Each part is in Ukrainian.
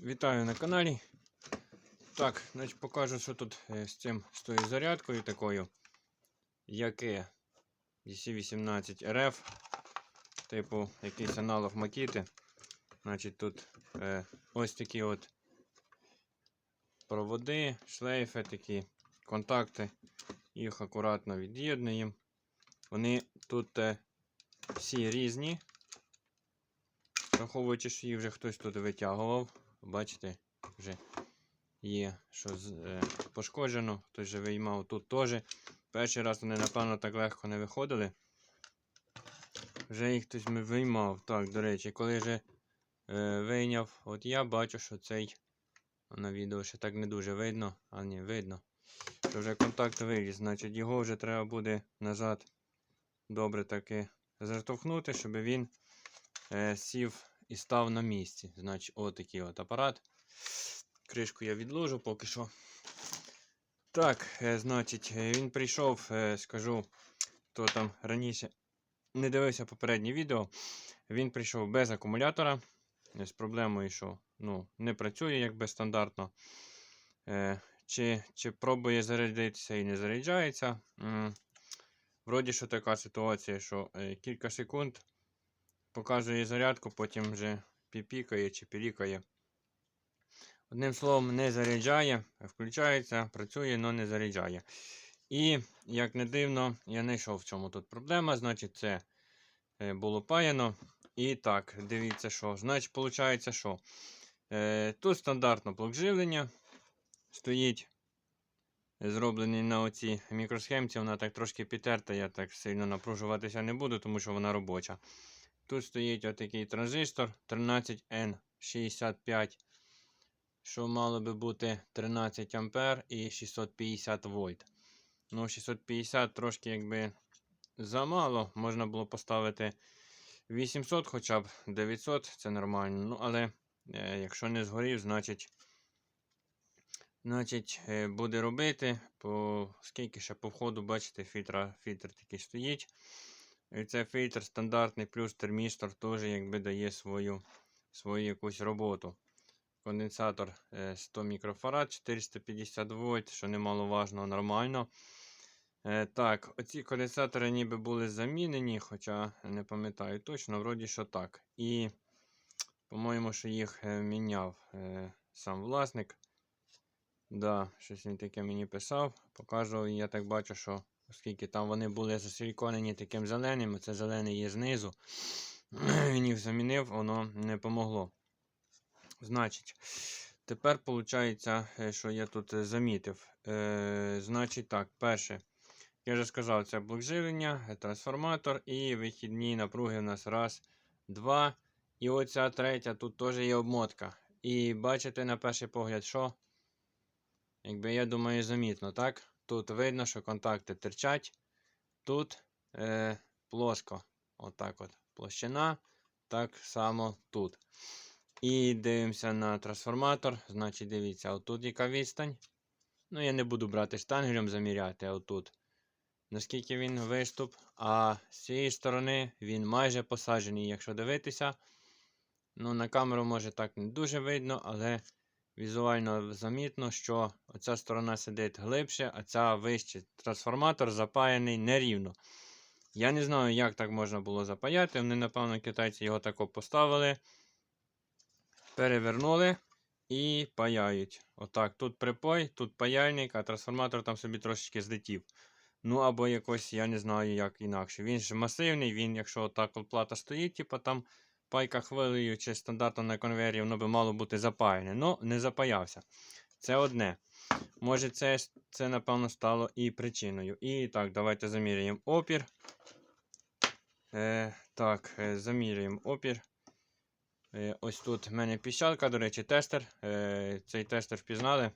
Вітаю на каналі. Так, значить покажу, що тут е, з цим з тою зарядкою такою, яке DC18 RF, типу якийсь аналог Макіти. Значить, тут е, ось такі от проводи, шлейфи, такі контакти. Їх акуратно від'єднуємо. Вони тут е, всі різні. Враховуючи, що їх вже хтось тут витягував. Бачите, вже є, що е, пошкоджено, хтось вже виймав тут теж. Перший раз вони, напевно, так легко не виходили. Вже їх хтось виймав. Так, до речі, коли вже е, вийняв, от я бачу, що цей на відео ще так не дуже видно, а ні, видно. Що вже контакт виліз, значить його вже треба буде назад добре таки заштовхнути, щоб він е, сів і став на місці. Значить, отакий от апарат. Кришку я відложу поки що. Так, е, значить, е, він прийшов, е, скажу, хто там раніше не дивився попереднє відео. Він прийшов без акумулятора. З проблемою, що ну, не працює якби стандартно. Чи, чи пробує зарядитися і не заряджається. Вроді що така ситуація, що кілька секунд показує зарядку, потім вже піпікає чи пілікає. Одним словом, не заряджає, включається, працює, але не заряджає. І, як не дивно, я не йшов в чому тут проблема. Значить, це е, було паяно. І так, дивіться, що. Значить, виходить, що е, тут стандартно блок живлення стоїть. Зроблений на оцій мікросхемці, вона так трошки підтерта, я так сильно напружуватися не буду, тому що вона робоча. Тут стоїть отакий транзистор 13N65, що мало би бути 13 А і 650 вольт. Ну, 650 трошки якби замало. Можна було поставити 800 хоча б 900, це нормально. Ну, але е, якщо не згорів, значить. Значить, е, буде робити, по скільки ще по входу, бачите, фільтра, фільтр такий стоїть. І це фільтр стандартний, плюс термістор теж якби дає свою, свою якусь роботу. Конденсатор е, 100 мікрофарад, 450 вольт, що немаловажно, нормально. Е, Так, оці конденсатори ніби були замінені, хоча не пам'ятаю точно, вроді що так. І, по-моєму, що їх е, міняв е, сам власник. Да, щось він таке мені писав. Показував, і я так бачу, що оскільки там вони були засиліконені таким зеленим, це зелений є знизу. Він їх замінив, воно не помогло. Значить, тепер виходить, що я тут е, замітив. Е, значить так, перше. Я вже сказав, це блок живлення, е, трансформатор і вихідні напруги у нас раз, два. І оця третя, тут теж є обмотка. І бачите на перший погляд, що? Якби я думаю, замітно, так? Тут видно, що контакти терчать. Тут е, плоско. Отак от. Площина. Так само тут. І дивимося на трансформатор. Значить, дивіться, отут яка відстань. Ну, я не буду брати штангелем заміряти, а отут. Наскільки він виступ. А з цієї сторони він майже посаджений. Якщо дивитися, ну, на камеру може так не дуже видно, але візуально замітно, що оця сторона сидить глибше, а ця вище. Трансформатор запаяний нерівно. Я не знаю, як так можна було запаяти. Вони, напевно, китайці його тако поставили, перевернули і паяють. Отак. Тут припой, тут паяльник, а трансформатор там собі трошечки злетів. Ну або якось, я не знаю, як інакше. Він ж масивний, він, якщо отак от плата стоїть, типу там пайка хвилею чи стандартно на конвейері, воно би мало бути запаяне. Ну, не запаявся. Це одне. Може, це, це напевно, стало і причиною. І так, давайте заміряємо опір. Е, так, е, заміряємо опір. Е, ось тут в мене піщалка, до речі, тестер. Е, цей тестер впізнали.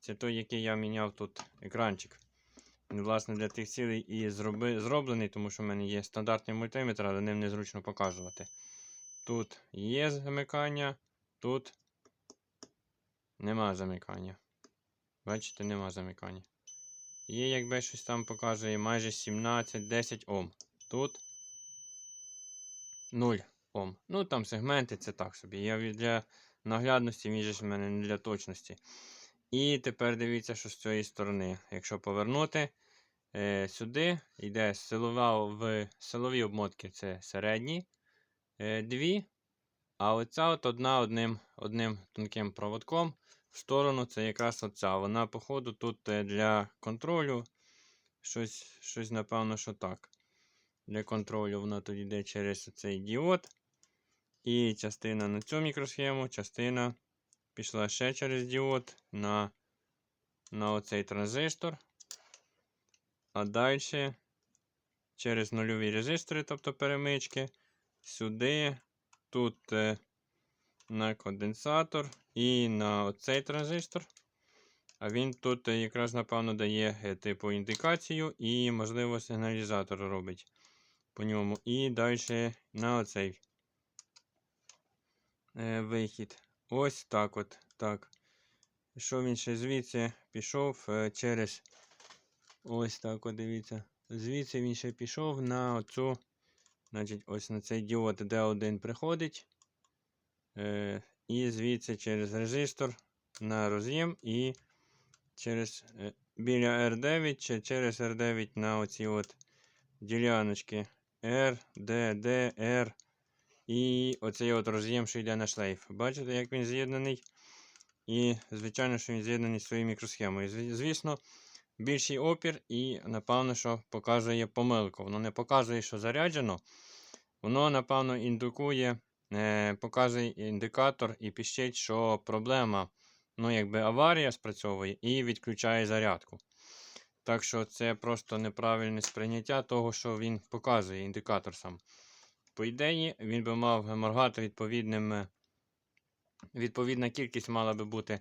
Це той, який я міняв тут екранчик. Він, власне, для тих цілей і зроби, зроблений, тому що в мене є стандартний мультиметр, але ним незручно показувати. Тут є замикання, тут нема замикання. Бачите, нема замикання. Є, якби щось там показує, майже 17-10 Ом. Тут 0 Ом. Ну там сегменти це так собі. Я для наглядності, він же в мене не для точності. І тепер дивіться, що з цієї сторони. Якщо повернути е, сюди, йде силова в силові обмотки це середні е, дві. А оця от одна одним, одним тонким проводком в сторону це якраз оця. Вона, походу, тут е, для контролю. Щось, щось, напевно, що так. Для контролю вона тут йде через цей діод. І частина на цю мікросхему, частина пішла ще через діод на, на оцей транзистор. А далі через нульові резистори, тобто перемички, сюди, тут е, на конденсатор і на оцей транзистор. А він тут е, якраз, напевно, дає е, типу індикацію і, можливо, сигналізатор робить по ньому. І далі на оцей вихід. Ось так от. Так. Пішов він ще звідси, пішов через. Ось так от дивіться. Звідси він ще пішов на оцю. Значить, ось на цей діод D1 приходить. Е, і звідси через резистор на роз'єм і через е, біля R9 чи через R9 на оці от діляночки R, D, D, R. І оцей от роз'єм, що йде на шлейф. Бачите, як він з'єднаний? І, звичайно, що він з'єднаний своєю мікросхемою. Звісно, більший опір і, напевно, що показує помилку. Воно не показує, що заряджено. Воно, напевно, індикує, е, показує індикатор і піщить, що проблема, ну, якби аварія спрацьовує і відключає зарядку. Так що це просто неправильне сприйняття того, що він показує, індикатор сам. По ідеї, він би мав моргати відповідним. Відповідна кількість мала би бути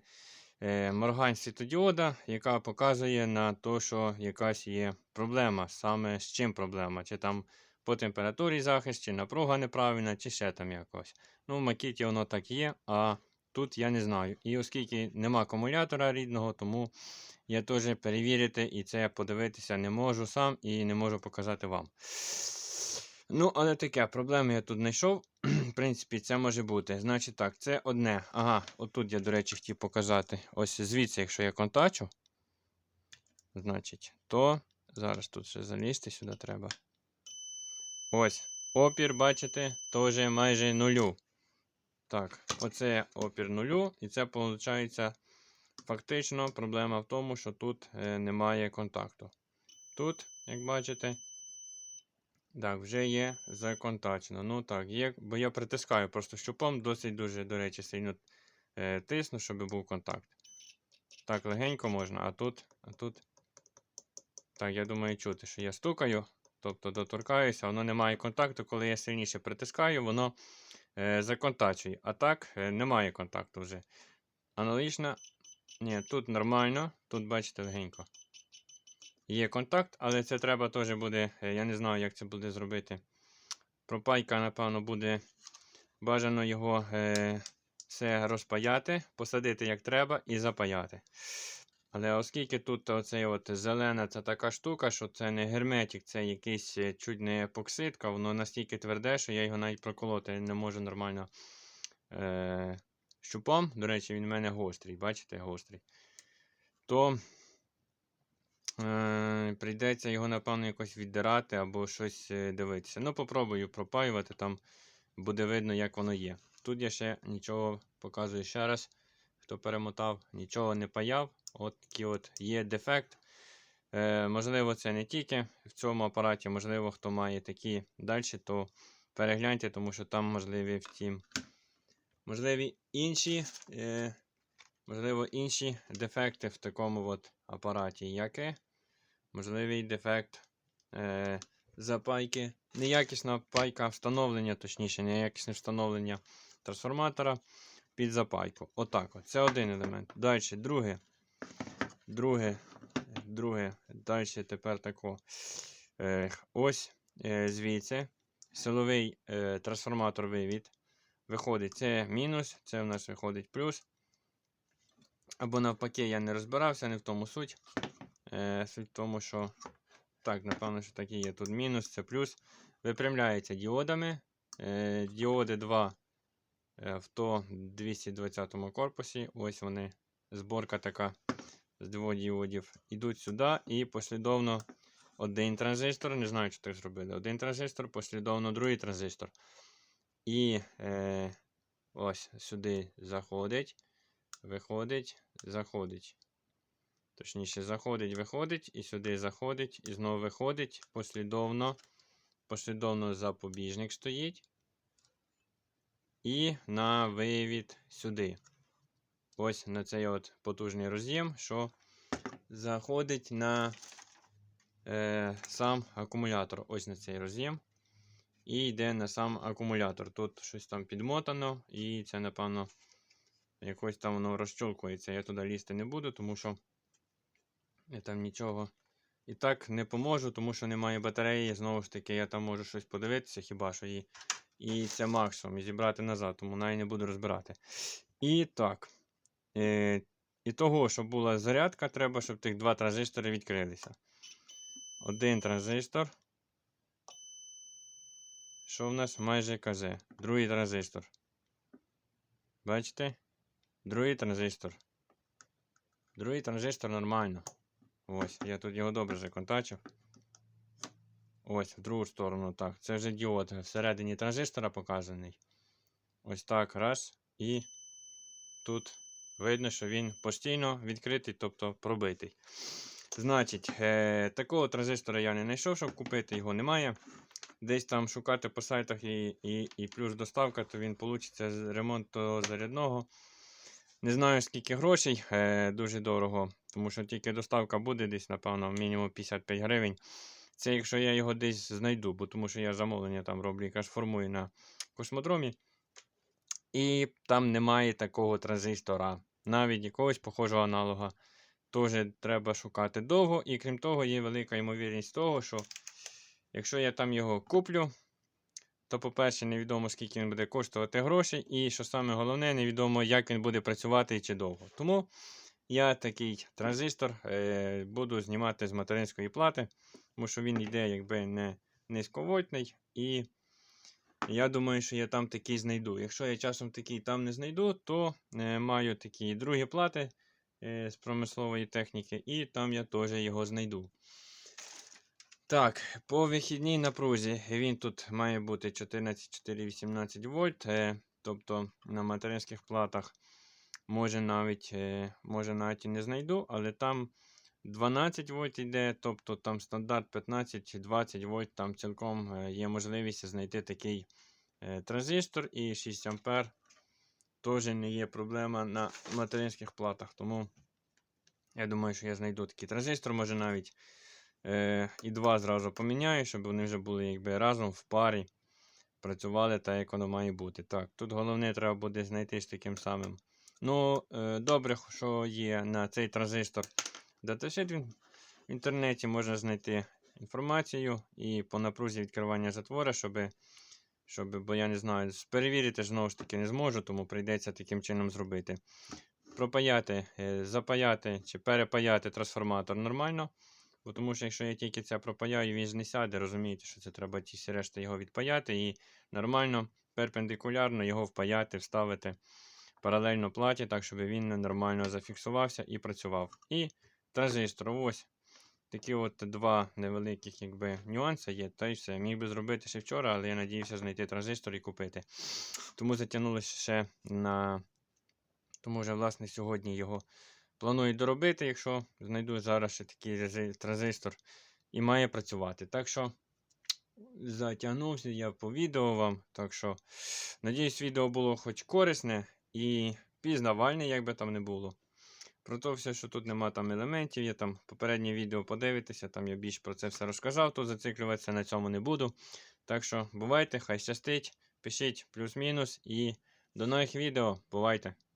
моргань світодіода, яка показує на те, що якась є проблема. Саме з чим проблема? Чи там по температурі захист, чи напруга неправильна, чи ще там якось. Ну, в макіті воно так є, а тут я не знаю. І оскільки нема акумулятора рідного, тому я теж перевірити і це подивитися не можу сам і не можу показати вам. Ну, але таке, проблеми я тут знайшов. Принципі, це може бути. Значить так, це одне. Ага, отут я, до речі, хотів показати. Ось звідси, якщо я контачу, значить, то зараз тут ще залізти сюди треба. Ось. Опір, бачите, теж майже нулю. Так, оце опір нулю, і це виходить фактично проблема в тому, що тут е, немає контакту. Тут, як бачите, так, вже є законтачено. Ну так, є, бо я притискаю просто щупом, досить дуже, до речі, сильно е, тисну, щоб був контакт. Так, легенько можна, а тут, а тут. Так, я думаю, чути, що я стукаю, тобто доторкаюся, воно не має контакту. Коли я сильніше притискаю, воно е, законтачує. А так, е, немає контакту вже. Аналогічно. Ні, тут нормально, тут, бачите, легенько. Є контакт, але це треба теж буде. е, Я не знаю, як це буде зробити. Пропайка, напевно, буде бажано його е, все розпаяти, посадити як треба і запаяти. Але оскільки тут оцей от зелена це така штука, що це не герметик, це якийсь е, чуть не епоксидка, воно настільки тверде, що я його навіть проколоти не можу нормально е, щупом. До речі, він в мене гострий, бачите, гострий. То Е, Прийдеться його, напевно, якось віддирати або щось е, дивитися. Ну, попробую пропаювати, там буде видно, як воно є. Тут я ще нічого показую ще раз. Хто перемотав, нічого не паяв. От такий от є дефект. Е, Можливо, це не тільки в цьому апараті, можливо, хто має такі далі, то перегляньте, тому що там можливі втім. Можливі інші, е, можливо, інші дефекти в такому от апараті, яке можливий дефект е, запайки. Неякісна пайка встановлення, точніше, неякісне встановлення трансформатора під запайку. Отак. от. Це один елемент. Далі, друге. Друге, друге, далі тепер тако. Е, ось е, звідси. Силовий е, трансформатор вивід. Виходить, це мінус, це в нас виходить плюс. Або навпаки, я не розбирався, не в тому суть. Е, суть в тому, що так, напевно, що так і є. Тут мінус, це плюс. Випрямляється діодами. Е, діоди 2 е, в то 220 корпусі. Ось вони. Зборка така з дводіодів. Ідуть сюди і послідовно один транзистор. Не знаю, чи так зробили. Один транзистор, послідовно другий транзистор. І е, ось сюди заходить, виходить, заходить. Точніше, заходить, виходить, і сюди заходить, і знову виходить. Послідовно, послідовно запобіжник стоїть. І на вивід сюди. Ось на цей от потужний роз'єм, що заходить на е, сам акумулятор. Ось на цей роз'єм. І йде на сам акумулятор. Тут щось там підмотано, і це, напевно, якось там воно розчолкується. Я туди лізти не буду, тому що я там нічого і так не поможу, тому що немає батареї. Знову ж таки, я там можу щось подивитися, хіба що і, і це максимум. І зібрати назад, тому навіть не буду розбирати. І так. Е, і того, щоб була зарядка, треба, щоб тих два транзистори відкрилися. Один транзистор. Що в нас майже КЗ? Другий транзистор. Бачите? Другий транзистор. Другий транзистор нормально. Ось, я тут його добре законтачив. Ось, в другу сторону. Так. Це вже діод всередині транзистора показаний. Ось так, раз. І тут видно, що він постійно відкритий, тобто пробитий. Значить, е, такого транзистора я не знайшов, щоб купити, його немає. Десь там шукати по сайтах і і, і плюс доставка, то він получиться з ремонту зарядного. Не знаю, скільки грошей, е, дуже дорого, тому що тільки доставка буде десь, напевно, мінімум 55 гривень. Це якщо я його десь знайду, бо тому що я замовлення там роблю, якраз формую на космодромі. І там немає такого транзистора, навіть якогось похожого аналога. Теж треба шукати довго. І крім того, є велика ймовірність того, що якщо я там його куплю, то, по-перше, невідомо, скільки він буде коштувати грошей, і що саме головне, невідомо, як він буде працювати і чи довго. Тому я такий транзистор е, буду знімати з материнської плати, тому що він йде якби не низьковольтний. І я думаю, що я там такий знайду. Якщо я часом такий там не знайду, то е, маю такі другі плати е, з промислової техніки, і там я теж його знайду. Так, по вихідній напрузі він тут має бути 14,418 вольт. Е, тобто на материнських платах може навіть е, може навіть і не знайду, але там 12 вольт йде, тобто там стандарт 15-20 вольт, там цілком е, є можливість знайти такий транзистор і 6 ампер теж не є проблема на материнських платах. Тому я думаю, що я знайду такий транзистор, може навіть і два зразу поміняю, щоб вони вже були якби разом в парі. Працювали так, як воно має бути. Так, тут головне треба буде знайти з таким самим. Ну, е, добре, що є на цей транзистор даташит в інтернеті, можна знайти інформацію і по напрузі відкривання затвора, щоб, щоб бо я не знаю, перевірити знову ж таки не зможу, тому прийдеться таким чином зробити. Пропаяти, е, запаяти чи перепаяти трансформатор нормально. Бо тому що якщо я тільки це пропаяю, він ж не сяде, розумієте, що це треба ті всі решти його відпаяти і нормально, перпендикулярно його впаяти, вставити паралельно платі, так, щоб він нормально зафіксувався і працював. І транзистор. Ось такі от два невеликих якби, нюанси є. Та й все. Міг би зробити ще вчора, але я надіявся знайти транзистор і купити. Тому затягнулося ще на. Тому вже, власне, сьогодні його планую доробити, якщо знайду зараз ще такий транзистор і має працювати. Так що затягнувся я по відео вам. Так що, надіюсь, відео було хоч корисне і пізнавальне, як би там не було. Про те все, що тут нема там елементів, є там попереднє відео подивитися, там я більш про це все розказав, то зациклюватися на цьому не буду. Так що бувайте, хай щастить, пишіть плюс-мінус і до нових відео. Бувайте!